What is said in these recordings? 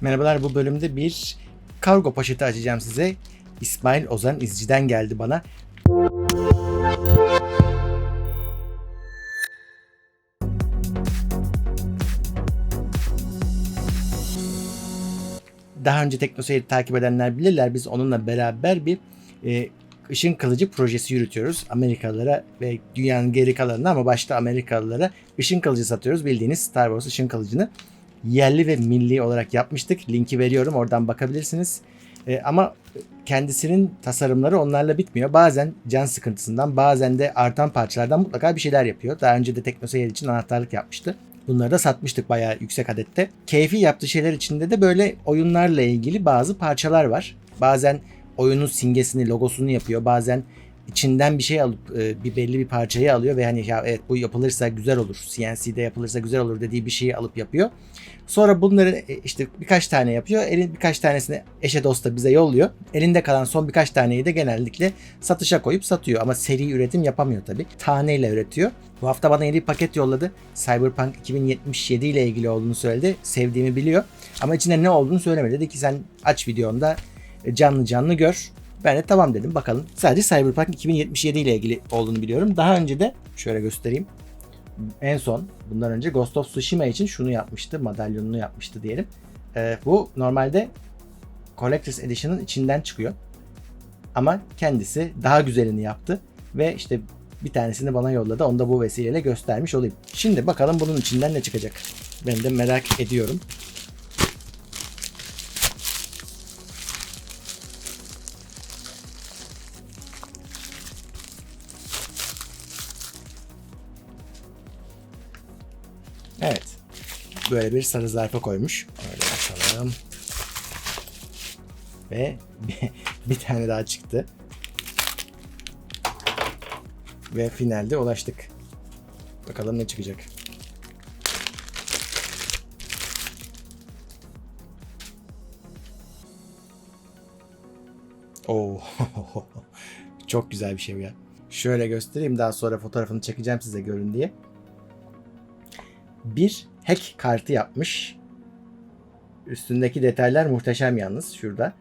Merhabalar bu bölümde bir kargo poşeti açacağım size. İsmail Ozan İzci'den geldi bana. Daha önce TeknoSeyir'i takip edenler bilirler. Biz onunla beraber bir e, ışın kılıcı projesi yürütüyoruz. Amerikalılara ve dünyanın geri kalanına ama başta Amerikalılara ışın kılıcı satıyoruz. Bildiğiniz Star Wars ışın kılıcını yerli ve milli olarak yapmıştık. Linki veriyorum oradan bakabilirsiniz. E, ama kendisinin tasarımları onlarla bitmiyor. Bazen can sıkıntısından bazen de artan parçalardan mutlaka bir şeyler yapıyor. Daha önce de TeknoSeyir için anahtarlık yapmıştı. Bunları da satmıştık bayağı yüksek adette. Keyfi yaptığı şeyler içinde de böyle oyunlarla ilgili bazı parçalar var. Bazen oyunun simgesini, logosunu yapıyor. Bazen içinden bir şey alıp e, bir belli bir parçayı alıyor ve hani ya evet bu yapılırsa güzel olur. CNC'de yapılırsa güzel olur dediği bir şeyi alıp yapıyor. Sonra bunları e, işte birkaç tane yapıyor. Elin birkaç tanesini eşe dosta bize yolluyor. Elinde kalan son birkaç taneyi de genellikle satışa koyup satıyor. Ama seri üretim yapamıyor tabii. Taneyle üretiyor. Bu hafta bana yeni bir paket yolladı. Cyberpunk 2077 ile ilgili olduğunu söyledi. Sevdiğimi biliyor. Ama içinde ne olduğunu söylemedi. Dedi ki sen aç videonda canlı canlı gör. Ben de tamam dedim bakalım. Sadece Cyberpunk 2077 ile ilgili olduğunu biliyorum. Daha önce de şöyle göstereyim. En son bundan önce Ghost of Tsushima için şunu yapmıştı. Madalyonunu yapmıştı diyelim. Ee, bu normalde Collector's Edition'ın içinden çıkıyor. Ama kendisi daha güzelini yaptı. Ve işte bir tanesini bana yolladı. Onu da bu vesileyle göstermiş olayım. Şimdi bakalım bunun içinden ne çıkacak. Ben de merak ediyorum. Evet. Böyle bir sarı zarfa koymuş. Öyle açalım. Ve bir tane daha çıktı. Ve finalde ulaştık. Bakalım ne çıkacak. Oo. Çok güzel bir şey bu ya. Şöyle göstereyim daha sonra fotoğrafını çekeceğim size görün diye. Bir hack kartı yapmış. Üstündeki detaylar muhteşem yalnız şurada.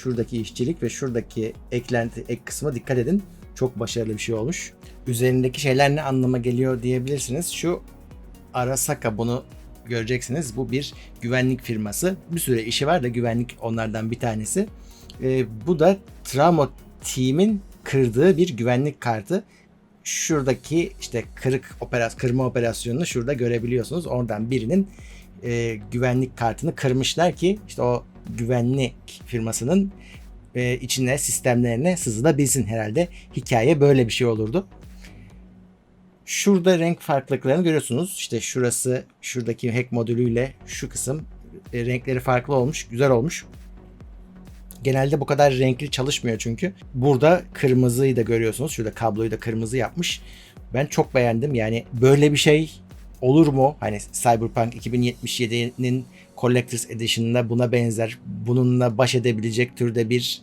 Şuradaki işçilik ve şuradaki eklenti ek kısma dikkat edin. Çok başarılı bir şey olmuş. Üzerindeki şeyler ne anlama geliyor diyebilirsiniz. Şu Arasaka bunu göreceksiniz. Bu bir güvenlik firması. Bir süre işi var da güvenlik onlardan bir tanesi. Ee, bu da Tramo Team'in kırdığı bir güvenlik kartı. Şuradaki işte kırık operasyon, kırma operasyonunu şurada görebiliyorsunuz. Oradan birinin e, güvenlik kartını kırmışlar ki işte o güvenlik firmasının e, içine sistemlerine sızılabilsin herhalde. Hikaye böyle bir şey olurdu. Şurada renk farklılıklarını görüyorsunuz. İşte şurası şuradaki hack modülüyle şu kısım e, renkleri farklı olmuş. Güzel olmuş. Genelde bu kadar renkli çalışmıyor çünkü. Burada kırmızıyı da görüyorsunuz. Şurada kabloyu da kırmızı yapmış. Ben çok beğendim. Yani böyle bir şey olur mu? Hani Cyberpunk 2077'nin Collector's Edition'da buna benzer, bununla baş edebilecek türde bir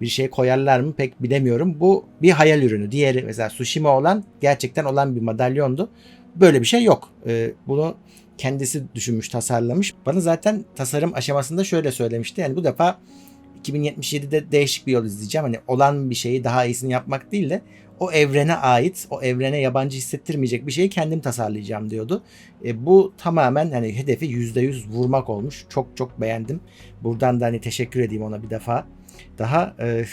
bir şey koyarlar mı pek bilemiyorum. Bu bir hayal ürünü. Diğeri mesela Tsushima olan gerçekten olan bir madalyondu. Böyle bir şey yok. Ee, bunu kendisi düşünmüş, tasarlamış. Bana zaten tasarım aşamasında şöyle söylemişti. Yani bu defa 2077'de değişik bir yol izleyeceğim. Hani olan bir şeyi daha iyisini yapmak değil de o evrene ait, o evrene yabancı hissettirmeyecek bir şeyi kendim tasarlayacağım diyordu. E, bu tamamen hani hedefi %100 vurmak olmuş. Çok çok beğendim. Buradan da hani teşekkür edeyim ona bir defa. Daha e,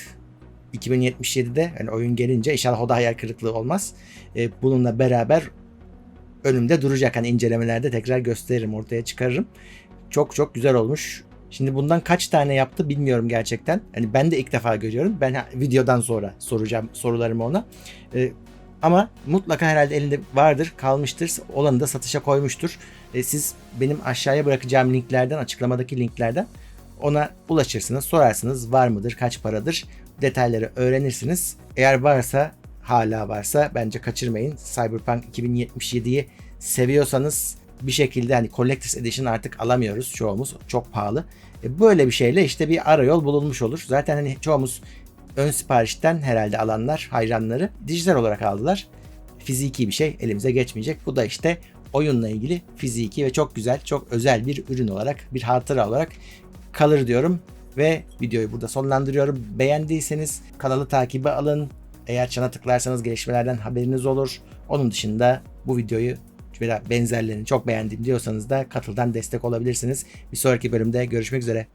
2077'de hani oyun gelince inşallah o da hayal kırıklığı olmaz. E, bununla beraber önümde duracak. Hani incelemelerde tekrar gösteririm, ortaya çıkarırım. Çok çok güzel olmuş. Şimdi bundan kaç tane yaptı bilmiyorum gerçekten. Hani ben de ilk defa görüyorum. Ben videodan sonra soracağım sorularımı ona. Ee, ama mutlaka herhalde elinde vardır, kalmıştır. Olanı da satışa koymuştur. Ee, siz benim aşağıya bırakacağım linklerden, açıklamadaki linklerden ona ulaşırsınız, sorarsınız var mıdır, kaç paradır detayları öğrenirsiniz. Eğer varsa, hala varsa bence kaçırmayın. Cyberpunk 2077'yi seviyorsanız bir şekilde hani Collector's Edition artık alamıyoruz çoğumuz. Çok pahalı. E, böyle bir şeyle işte bir ara yol bulunmuş olur. Zaten hani çoğumuz ön siparişten herhalde alanlar, hayranları dijital olarak aldılar. Fiziki bir şey elimize geçmeyecek. Bu da işte oyunla ilgili fiziki ve çok güzel, çok özel bir ürün olarak, bir hatıra olarak kalır diyorum. Ve videoyu burada sonlandırıyorum. Beğendiyseniz kanalı takibe alın. Eğer çana tıklarsanız gelişmelerden haberiniz olur. Onun dışında bu videoyu veya benzerlerini çok beğendim diyorsanız da katıldan destek olabilirsiniz. Bir sonraki bölümde görüşmek üzere.